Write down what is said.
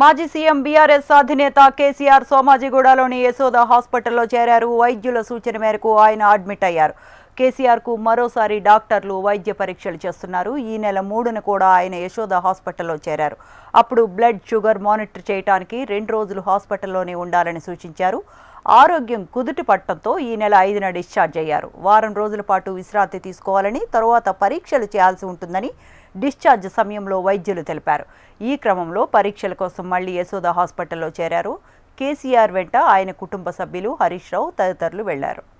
మాజీ CM BRS అధినేత కేసీఆర్ సోమాజిగూడలోని యశోద హాస్పిటల్లో చేరారు. వైద్యుల సూచన మేరకు ఆయన అడ్మిట్ అయ్యారు. కేసీఆర్కు మరోసారి డాక్టర్లు వైద్య పరీక్షలు చేస్తున్నారు. ఈ నెల మూడున కూడా ఆయన యశోద హాస్పిటల్లో చేరారు. అప్పుడు బ్లడ్ షుగర్ మానిటర్ చేయడానికి రెండు రోజులు హాస్పిటల్లోనే ఉండాలని సూచించారు. ఆరోగ్యం కుదుటి పట్టడంతో ఈ నెల ఐదున డిశ్చార్జ్ అయ్యారు. వారం రోజుల పాటు విశ్రాంతి తీసుకోవాలని తరువాత పరీక్షలు చేయాల్సి ఉంటుందని డిశ్చార్జ్ సమయంలో వైద్యులు తెలిపారు. ఈ క్రమంలో పరీక్షల కోసం మళ్ళీ యశోద హాస్పిటల్లో చేరారు. కేసీఆర్ వెంట ఆయన కుటుంబ సభ్యులు హరీష్ రావు తదితరులు వెళ్ళారు.